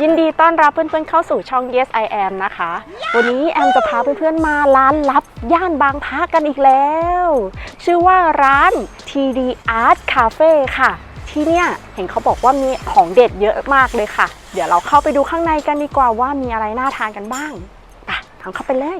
ยินดีต้อนรับเพื่อนๆเข้าสู่ช่อง Yes I Am นะคะ วันนี้แอมจะพาเพื่อนๆมาร้านลับย่านบางพระกันอีกแล้ว ชื่อว่าร้าน TD Art Cafe ค่ะ ที่เนี่ยเห็นเขาบอกว่ามีของเด็ดเยอะมากเลยค่ะ เดี๋ยวเราเข้าไปดูข้างในกันดีกว่าว่ามีอะไรน่าทานกันบ้างไปทางเข้าไปเลย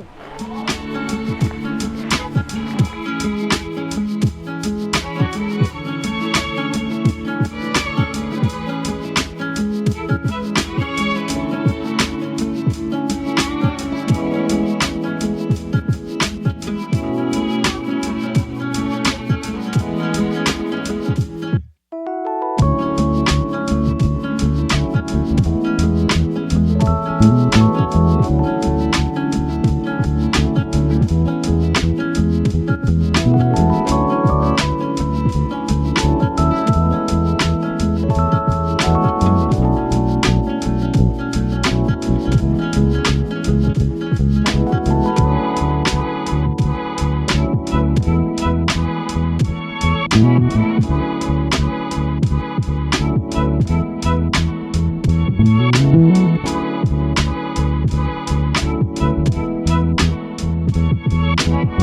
มา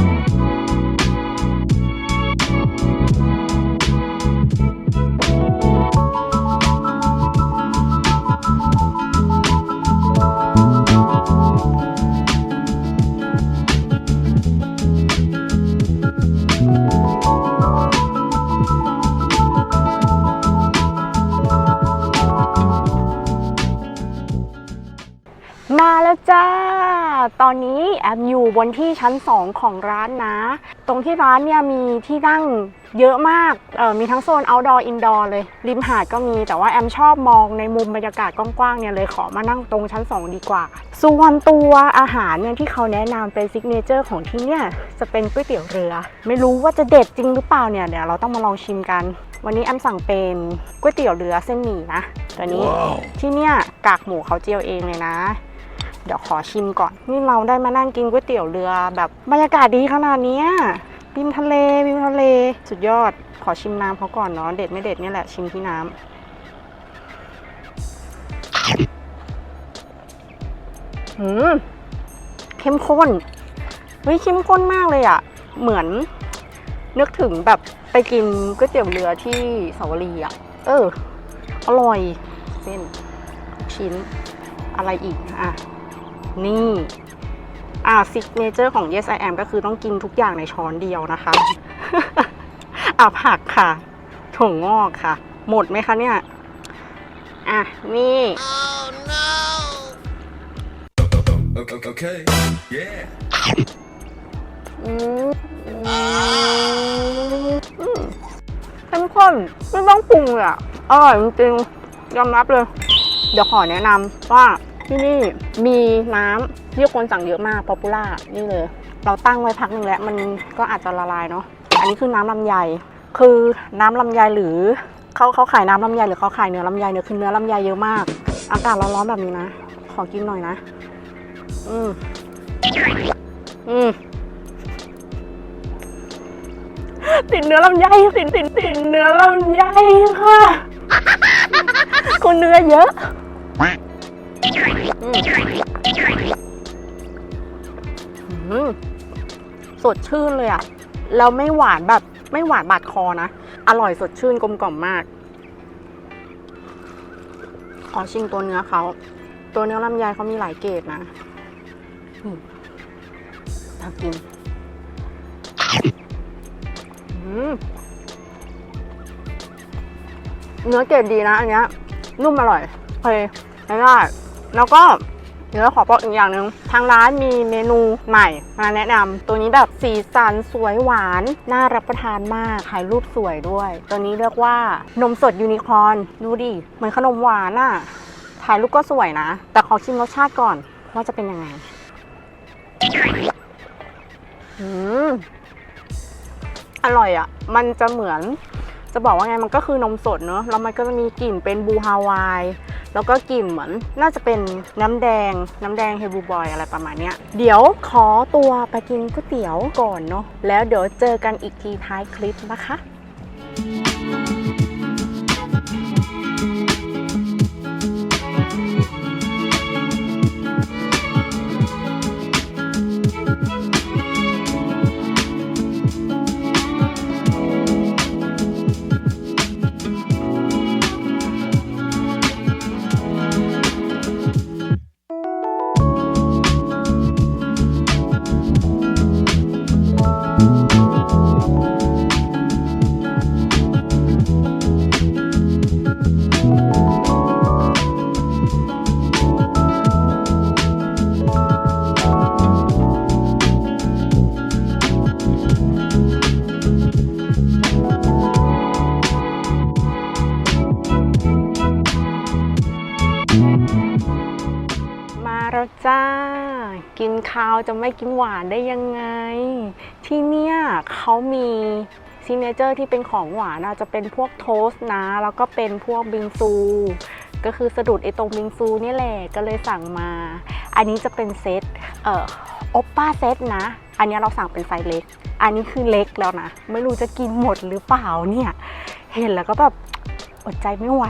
อนนี้แอมอยู่บนที่ชั้น 2 ของร้านนะ ตรงที่ร้านเนี่ยมีที่นั่งเยอะมากเออมีทั้งโซน outdoor indoor เลย ริมหาดก็มี แต่ว่าแอมชอบมองในมุมบรรยากาศกว้างๆเนี่ยเลยขอมานั่งตรงชั้น 2 ดีกว่า ส่วนตัวอาหารเนี่ยที่เขาแนะนำเป็นซิกเนเจอร์ของที่เนี่ยจะเป็นก๋วยเตี๋ยวเรือ ไม่รู้ว่าจะเด็ดจริงหรือเปล่าเนี่ยเดี๋ยวเราต้องมาลองชิมกัน วันนี้แอมสั่งเป็นก๋วยเตี๋ยวเรือเส้นหมี่นะตัวนี้ที่เนี่ยกากหมูเขาเจียวเองเลยนะ เดี๋ยวขอชิมก่อน นี่เราได้มานั่งกินก๋วยเตี๋ยวเรือแบบบรรยากาศดีขนาดนี้ริมทะเลริมทะเล สุดยอด ขอชิมน้ำเขาก่อนเนาะเด็ดไม่เด็ดนี่แหละชิมที่น้ำหืมเข้มข้นเฮ้ยเข้มข้นมากเลยอะเหมือน นึกถึงแบบไปกินก๋วยเตี๋ยวเรือที่สาวรีอะเออ อร่อยเส้นชิ้นอะไรอีกอะ นี่ อ่าซิกเนเจอร์ของ Yes I Am ก็คือต้องกินทุกอย่างในช้อนเดียวนะคะ อะผักค่ะถั่วงอกค่ะ หมดไหมคะเนี่ย อะ นี่ Okay. okay. Yeah. อืมอืมอืมเข้มข้นไม่ต้องปรุงเลยอะอร่อยจริงๆยอมรับเลย เดี๋ยวขอแนะนำว่า ที่นี่มีน้ำที่คนสั่งเยอะมากป๊อปปูล่านี่เลย เราตั้งไว้พักหนึ่งแล้วมันก็อาจจะละลายเนาะอันนี้คือน้ำลำไย คือน้ำลำไยหรือเขาเขาขายน้ำลำไยหรือเขาขายเนื้อลำไยเนี่ยคือเนื้อลำไยเยอะมาก อากาศร้อนๆแบบนี้นะ ขอกินหน่อยนะ อืมอืมติดเนื้อลำไยติดติดติดเนื้อลำไยค่ะคุณเนื้อเยอะ สดชื่นเลยอะแล้วไม่หวานแบบไม่หวานบาดคอนะ อร่อยสดชื่นกลมกล่อมมาก ขอชิมตัวเนื้อเขา ตัวเนื้อลำไยเขามีหลายเกรดนะอืมน่ากินเนื้อเกรดดีนะ อันเนี้ยนุ่มอร่อย โอเคไม่ได้ แล้วก็เดี๋ยวเราขอบอกอีกอย่างหนึ่งทางร้านมีเมนูใหม่มาแนะนำตัวนี้แบบสีสันสวยหวาน น่ารับประทานมากถ่ายรูปสวยด้วย ตัวนี้เรียกว่านมสดยูนิคอร์นดูดิเหมือนขนมหวานอะถ่ายรูปก็สวยนะ แต่ขอชิมรสชาติก่อนว่าจะเป็นยังไงอืมอร่อยอะ่ะมันจะเหมือน จะบอกว่าไงมันก็คือนมสดเนอะแล้วมันก็จะมีกลิ่นเป็นบูฮาวาย แล้วก็กลิ่นเหมือนน่าจะเป็นน้ำแดง น้ำแดงเฮบูบอยอะไรประมาณเนี้ย เดี๋ยวขอตัวไปกินก๋วยเตี๋ยวก่อนเนาะแล้วเดี๋ยวเจอกันอีกทีท้ายคลิปนะคะ จ้า กินข้าวจะไม่กินหวานได้ยังไง ที่เนี่ยเขามีซิเนเจอร์ที่เป็นของหวานอะจะเป็นพวกโทสต์นะ แล้วก็เป็นพวกบิงซู ก็คือสะดุดไอตรงบิงซูนี่แหละก็เลยสั่งมา อันนี้จะเป็นเซตเอ่อโอปป้าเซตนะ อันนี้เราสั่งเป็นไซส์เล็ก อันนี้คือเล็กแล้วนะ ไม่รู้จะกินหมดหรือเปล่าเนี่ย เห็นแล้วก็แบบอดใจไม่ไหว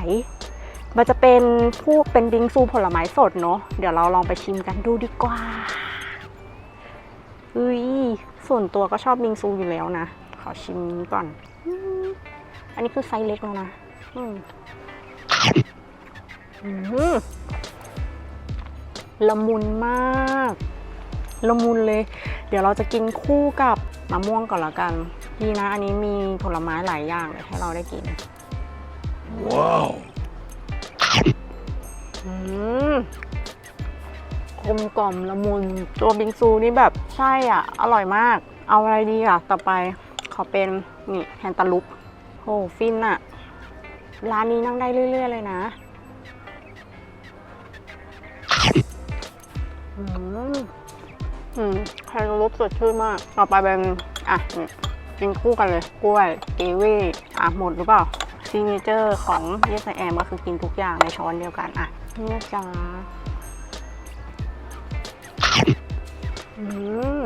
มันจะเป็นพวกเป็นบิงซูผลไม้สดเนาะเดี๋ยวเราลองไปชิมกันดูดีกว่าอุ้ยส่วนตัวก็ชอบบิงซูอยู่แล้วนะ ขอชิมนี้ก่อน อันนี้คือไซส์เล็กแล้วนะอืมละมุนมาก ละมุนเลย เดี๋ยวเราจะกินคู่กับมะม่วงก่อนละกันดีนะ อันนี้มีผลไม้หลายอย่างเลยให้เราได้กิน Wow. อืม กลมกล่อมละมุน ตัวบิงซูนี่แบบใช่อะ อร่อยมาก เอาอะไรดีอะ ต่อไปขอเป็นนี่แฮนตาลุปโหฟินอะ ร้านนี้นั่งได้เรื่อย ๆ เลยนะอืมอืมแฮนตาลุปสดชื่นมาก ต่อไปเป็น อะกินคู่กันเลย กล้วยกีวีอะ หมดหรือเปล่าซิเนเจอร์ของเยสแอมก็คือกินทุกอย่างในช้อนเดียวกันอะ นี่นะจ๊ะอืม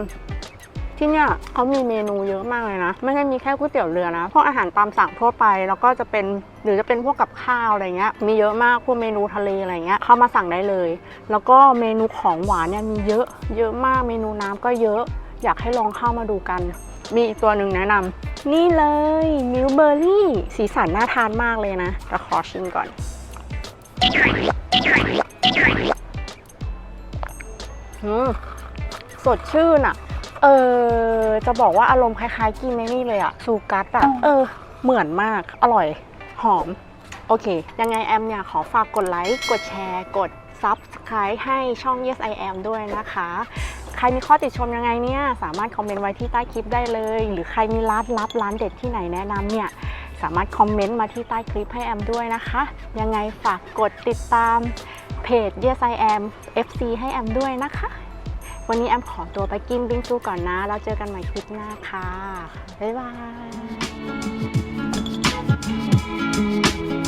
ที่เนี่ยเขามีเมนูเยอะมากเลยนะ ไม่ใช่มีแค่ก๋วยเตี๋ยวเรือนะพวกอาหารตามสั่งทั่วไป แล้วก็จะเป็นหรือจะเป็นพวกกับข้าวอะไรเงี้ยมีเยอะมากพวกเมนูทะเลอะไรเงี้ยเข้ามาสั่งได้เลย แล้วก็เมนูของหวานเนี่ยมีเยอะเยอะมากเมนูน้ำก็เยอะ อยากให้ลองเข้ามาดูกัน มีอีกตัวหนึ่งแนะนำนี่เลยมิลเบอร์รี่ สีสันน่าทานมากเลยนะแต่ขอชิมก่อน อืมสดชื่นอะเออ จะบอกว่าอารมณ์คล้ายๆกินในนี่เลยอะซูกัสอะเออ เหมือนมาก อร่อย หอม โอเค ยังไงแอมเนี่ย ขอฝากกดไลค์ กดแชร์ กด Subscribe ให้ช่อง Yes I Am ด้วยนะคะ ใครมีข้อติดชมยังไงเนี่ย สามารถคอมเมนต์ไว้ที่ใต้คลิปได้เลย หรือใครมีร้านลับร้านเด็ดที่ไหนแนะนำเนี่ย สามารถคอมเมนต์มาที่ใต้คลิปให้แอมด้วยนะคะ ยังไงฝากกดติดตามเพจเย Yes แอม FC ให้แอมด้วยนะคะ วันนี้แอมขอตัวไปกินบิงซูก่อนนะ แล้วเจอกันใหม่คลิปหน้าค่ะ บ๊ายบาย